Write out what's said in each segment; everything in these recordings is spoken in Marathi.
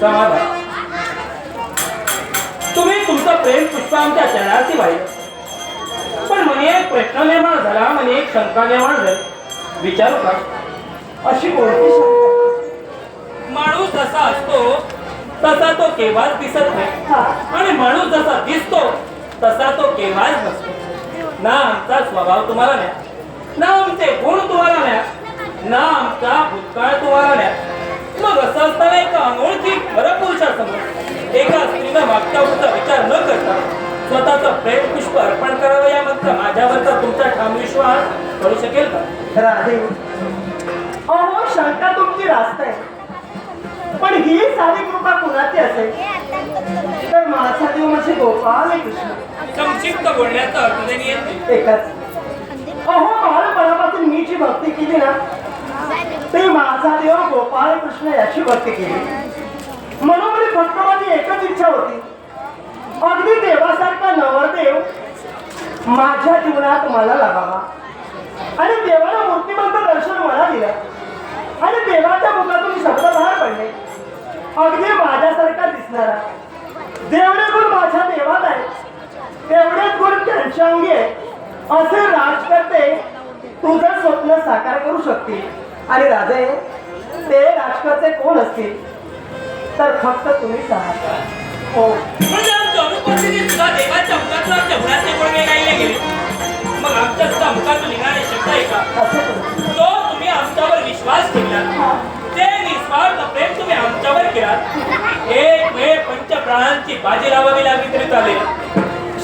समाधान तुम्ही तुमचं प्रेम पुष्प आमच्या चरणार्थी वाहिलं पण म्हणे एक प्रश्न निर्माण झाला म्हणे एक शंका निर्माण झाली. विचारू का? अशी कोणती शंका? माणूस जसा असतो तसा तो केव्हाच दिसत नाही. आणि माणूस जसा दिसतो तसा तो केव्हाच नसतो. ना आमचा स्वभाव तुम्हाला न्या. ना आमचे गुण तुम्हाला न्या. ना आमचा भूतकाळ तुम्हाला न्या. मग असं असताना एका अनोळखी परपुरुषासमोर एका स्त्रीनं मागच्या पुढचा विचार न करता स्वतःचं प्रेम पुष्प अर्पण करावं यामध्ये माझ्यावरचा तुमचा ठाम विश्वास करू शकेल का? राधे अहो शंका तुमची रास्त आहे. पण ही सारी कृपा कुणाची असेल? तर माझा देव म्हणजे गोपाल कृष्ण. संक्षिप्त बोलण्याचा अर्थ येत. एकच. अहो बालपणापासून मी जी भक्ती केली ना ते माझा देव हो, गोपाळ कृष्ण याची भक्ती केली. म्हणून मी फक्त माझी एकच इच्छा होती. अगदी देवासारखा नवरदेव माझ्या जीवनात मला लागावा आणि देवाला मूर्तिमंत दर्शन मला दिलं. आणि देवाच्या मुखातून शब्द बाहेर पडले. अगदी माझ्यासारखा दिसणारा. जेवढे गुण माझ्या देवात आहे तेवढेच गुण त्यांच्या अंगी आहे असे राजकर्ते तुझं स्वप्न साकार करू शकतील. आणि राजे ते राजकर्ते कोण असतील? तर फक्त आहात हो. मग शब्द आहे का. तो तुम्ही आमच्यावर विश्वास ठेवला. ते निस्वार्थ प्रेम तुम्ही आमच्यावर एक वेळ प्राणांची बाजी लावावी लागली तरी चालेल.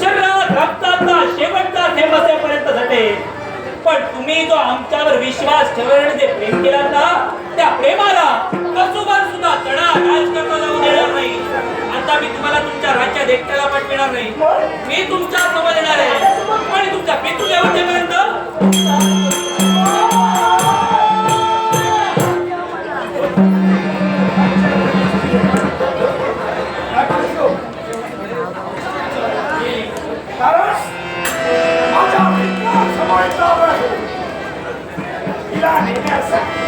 शरीरात रक्ताचा शेवटचा थेंब असेपर्यंत झटे पण तुम्ही जो आमच्यावर विश्वास ठेवल्याने जे प्रेम केला ना त्या प्रेमाला कसोबार सुद्धा तडा राज करता जाऊ देणार नाही. आता मी तुम्हाला तुमच्या राज्यात एकट्याला पाठविणार नाही. मी तुमच्यासमोर येणार आहे. आणि तुमच्या पितृ देवतेपर्यंत স্যার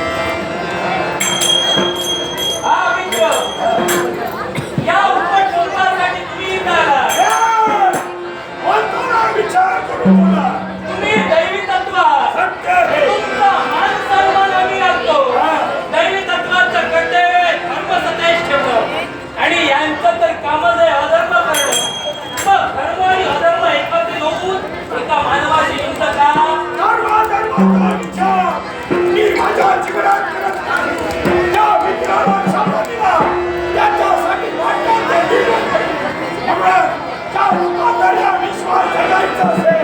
विश्वास ठेवायचा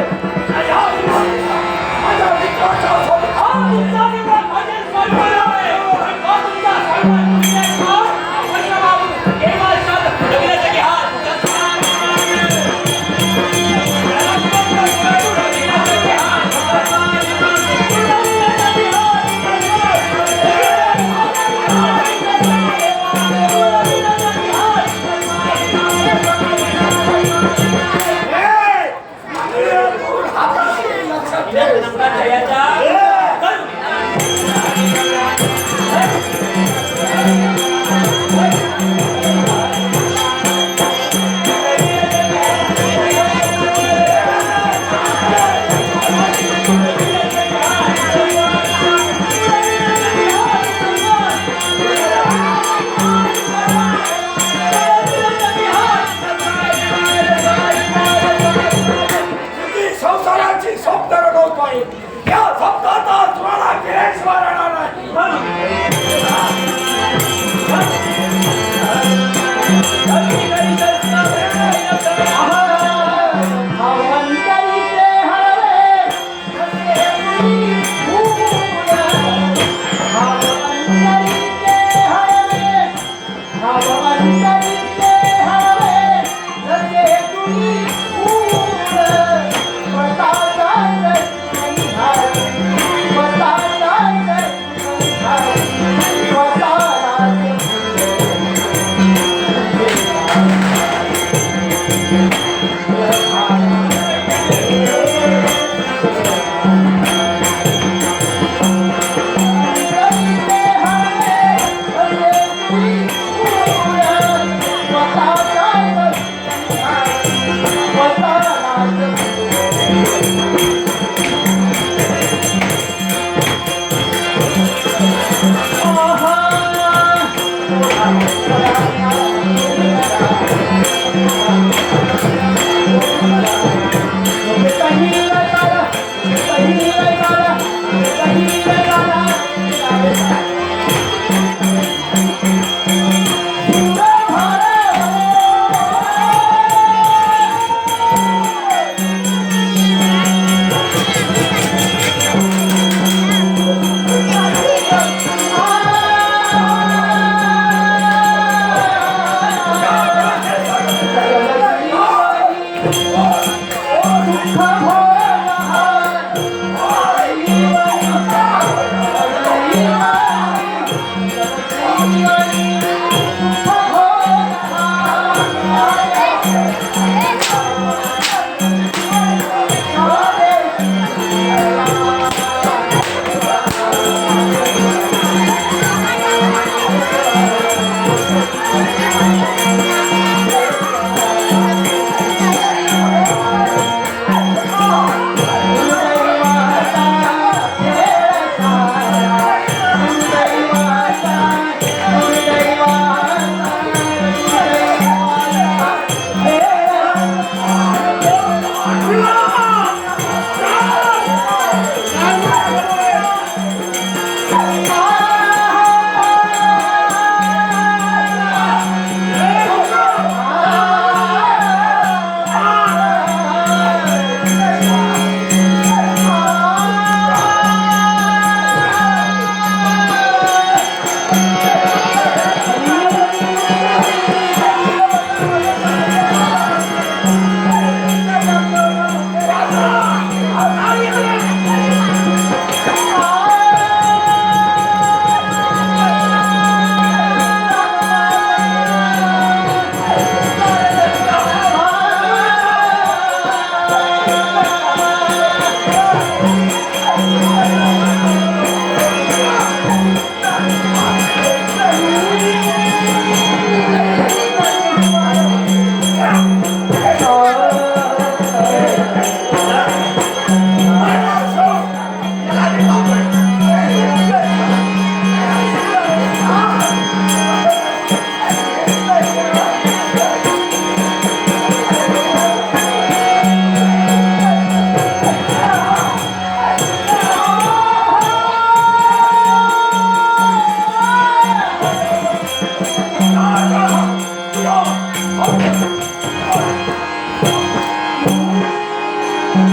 या